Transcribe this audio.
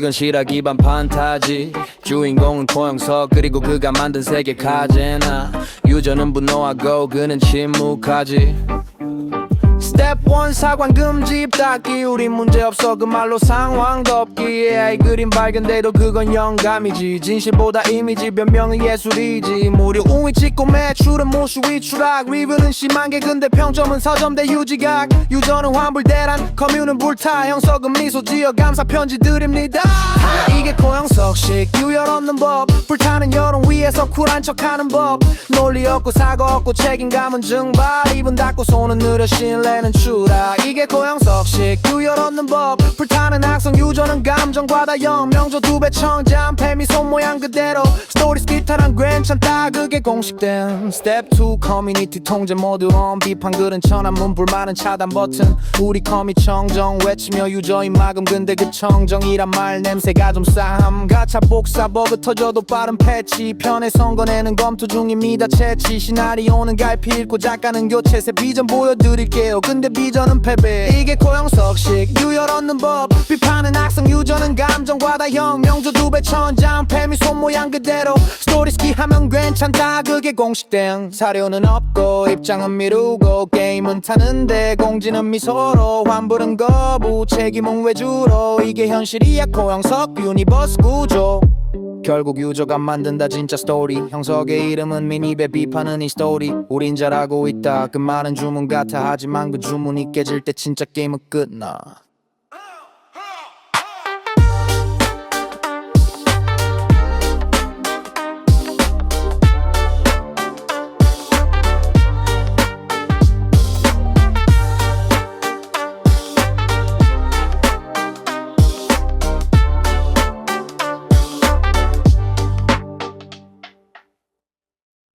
이건 실화 기반 판타지. 주인공은 고영석 그리고 그가 만든 세계 카제나. 유저는 분노하고 그는 침묵하지 스텝 1 사관 금지 입 닫기. 우린 문제없어. 그 말로 상황 덮기. AI 그림 발견돼도 그건 영감이지. 진실보다 이미지 변명은 예술이지. 무료 우위 찍고 매출은 모수 위 추락 리뷰는 심한 게. 근데 평점은 서점대 유지각. 유저는 환불대란 커뮤는 불타 형석은 미소 지어 감사 편지 드립니다. 이게 고영석식. 유열 없는 법. 불타는 여론 위에서 쿨한 척하는 법. 논리 없고 사고 없고 책임감은 증발. 입은 닫고 손은 느려 신뢰는 추락 이게 고영석식 유열 없는 법. 불타는 악성 유저는 감정 과다 영명조 두 배 청장 패미 손모양 그대로. 스토리스 기타란 괜찮다. 그게 공식된 스텝 2 커뮤니티 통제 모드 온 비판 글은 천한문 불만은 차단 버튼. 우리 커미 청정 외치며 유저인 마금 근데 그 청정이란 말 냄새가 좀 싸함. 가차 복사 버그 터져도 빠른 패치 편의 선거내는 검토 중입니다. 채취 시나리오는 갈피 읽고 작가는 교체 새 비전 보여드릴게요. 근데 비전은 패배. 이게 고영석식 유열 얻는 법. 비판은 악성 유저는 감정 과다 혁명조 두배 천장 패미 손모양 그대로. 스토리 스키 하면 괜찮다. 그게 공식된 사료는 없고 입장은 미루고 게임은 타는데 공지는 미소로 환불은 거부. 책임은 외주로? 이게 현실이야. 고영석 유니버스 구조 결국 유저가 만든다 진짜 스토리. 형석의 이름은 미니베 비판은 이 스토리. 우린 잘하고 있다. 그 말은 주문 같아. 하지만 그 주문이 깨질 때 진짜 게임은 끝나